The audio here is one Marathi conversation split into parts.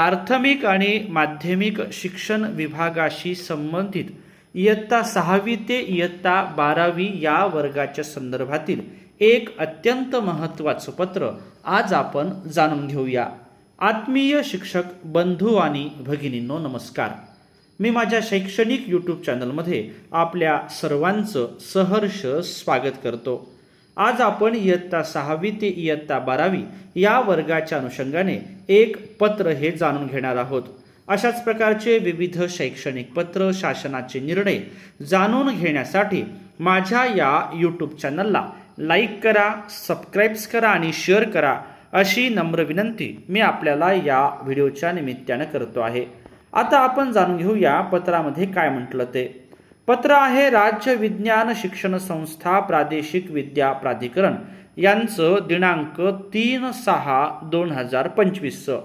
प्राथमिक आणि माध्यमिक शिक्षण विभागाशी संबंधित इयत्ता सहावी ते इयत्ता बारावी या वर्गाच्या संदर्भातील एक अत्यंत महत्त्वाचं पत्र आज आपण जाणून घेऊया. आत्मीय शिक्षक बंधू आणि भगिनींनो नमस्कार. मी माझ्या शैक्षणिक यूट्यूब चॅनलमध्ये आपल्या सर्वांचं सहर्ष स्वागत करतो. आज आपण इयत्ता सहावी ते इयत्ता बारावी या वर्गाच्या अनुषंगाने एक पत्र हे जाणून घेणार आहोत. अशाच प्रकारचे विविध शैक्षणिक पत्र शासनाचे निर्णय जाणून घेण्यासाठी माझ्या या यूट्यूब चॅनलला लाईक करा सबस्क्राईब्स करा आणि शेअर करा अशी नम्र विनंती मी आपल्याला या व्हिडिओच्या निमित्तानं करतो आहे. आता आपण जाणून घेऊया पत्रामध्ये काय म्हटलं ते. पत्र आहे राज्य विज्ञान शिक्षण संस्था प्रादेशिक विद्या प्राधिकरण. यांचं दिनांक तीन सहा दोन हजार पंचवीसचं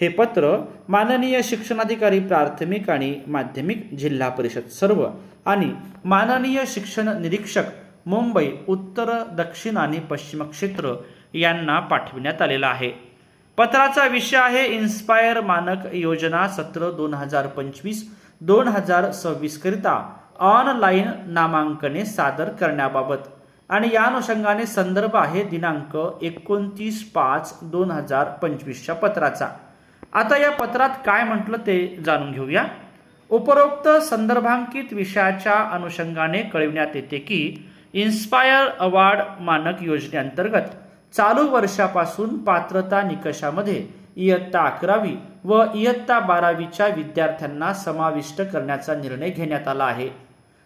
हे पत्र माननीय शिक्षणाधिकारी प्राथमिक आणि माध्यमिक जिल्हा परिषद सर्व आणि माननीय शिक्षण निरीक्षक मुंबई उत्तर दक्षिण आणि पश्चिम क्षेत्र यांना पाठविण्यात आलेला आहे. पत्राचा विषय आहे इन्स्पायर मानक योजना सत्र दोन हजार पंचवीस दोन हजार सव्वीस करिता. ऑनलाईन नामांकने सादर करण्याबाबत. आणि या अनुषंगाने संदर्भ आहे दिनांक एकोणतीस पाच दोन हजार पंचवीसच्या पत्राचा. आता या पत्रात काय म्हटलं ते जाणून घेऊया. उपरोक्त संदर्भांकित विषयाच्या अनुषंगाने कळविण्यात येते की इन्स्पायर अवॉर्ड मानक योजनेअंतर्गत चालू वर्षापासून पात्रता निकषामध्ये इयत्ता अकरावी व इयत्ता बारावीच्या विद्यार्थ्यांना समाविष्ट करण्याचा निर्णय घेण्यात आला आहे.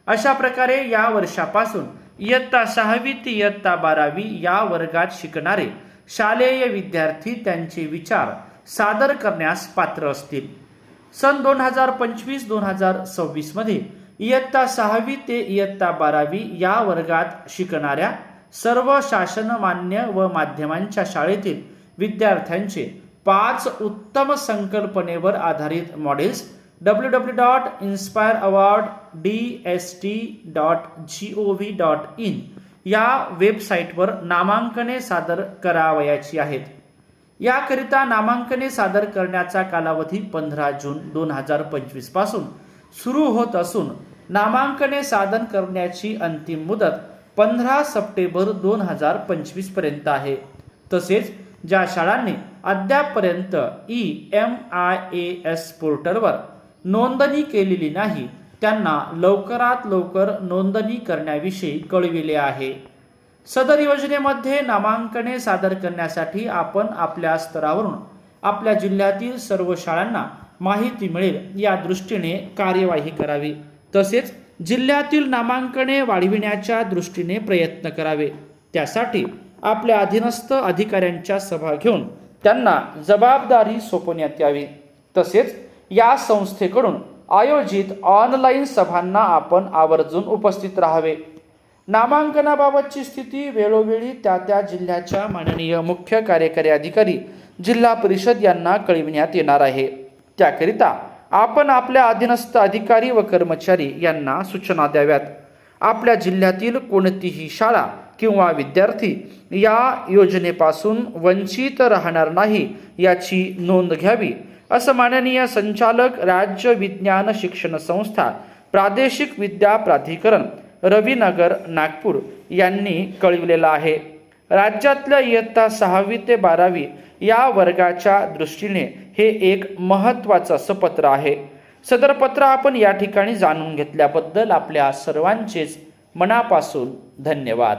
अशा प्रकारे या वर्षापासून इयत्ता सहावी ते इयत्ता बारावी या वर्गात शिकणारे शालेय विद्यार्थी त्यांचे विचार सादर करण्यास पात्र असतील. सन दोन हजार पंचवीस दोन हजार सव्वीसमध्ये इयत्ता सहावी ते इयत्ता बारावी या वर्गात शिकणाऱ्या सर्व शासनमान्य व माध्यमांच्या शाळेतील विद्यार्थ्यांचे पाच उत्तम संकल्पनेवर आधारित models W W dot inspire award D S T dot G O V dot in या वेबसाईटवर नामांकने सादर करावयाची आहेत. याकरिता नामांकने सादर करण्याचा कालावधी पंधरा जून दोन हजार पंचवीसपासून सुरू होत असून नामांकने सादर करण्याची अंतिम मुदत पंधरा सप्टेंबर दोन हजार पंचवीसपर्यंत आहे. तसेच ज्या शाळांनी अद्यापपर्यंत E M I A S पोर्टलवर नोंदणी केलेली नाही त्यांना लवकरात लवकर नोंदणी करण्याविषयी कळविले आहे. सदर योजनेमध्ये नामांकने सादर करण्यासाठी आपण आपल्या स्तरावरून आपल्या जिल्ह्यातील सर्व शाळांना माहिती मिळेल या दृष्टीने कार्यवाही करावी. तसेच जिल्ह्यातील नामांकने वाढविण्याच्या दृष्टीने प्रयत्न करावे. त्यासाठी आपल्या अधीनस्थ अधिकाऱ्यांच्या सभा घेऊन त्यांना जबाबदारी सोपवण्यात यावी. तसेच या संस्थेकडून आयोजित ऑनलाईन सभांना आपण आवर्जून उपस्थित राहावे. नामांकनाबाबतची स्थिती वेळोवेळी त्या त्या जिल्ह्याच्या माननीय मुख्य कार्यकारी अधिकारी जिल्हा परिषद यांना कळविण्यात येणार आहे. त्याकरिता आपण आपल्या अधीनस्थ अधिकारी व कर्मचारी यांना सूचना द्याव्यात. आपल्या जिल्ह्यातील कोणतीही शाळा किंवा विद्यार्थी या योजनेपासून वंचित राहणार नाही याची नोंद घ्यावी. असं माननीय संचालक राज्य विज्ञान शिक्षण संस्था प्रादेशिक विद्या प्राधिकरण रविनगर नागपूर यांनी कळविलेलं आहे. राज्यातल्या इयत्ता सहावी ते बारावी या वर्गाच्या दृष्टीने हे एक महत्त्वाचं असं पत्र आहे. सदर पत्र आपण या ठिकाणी जाणून घेतल्याबद्दल आपल्या सर्वांचेच मनापासून धन्यवाद.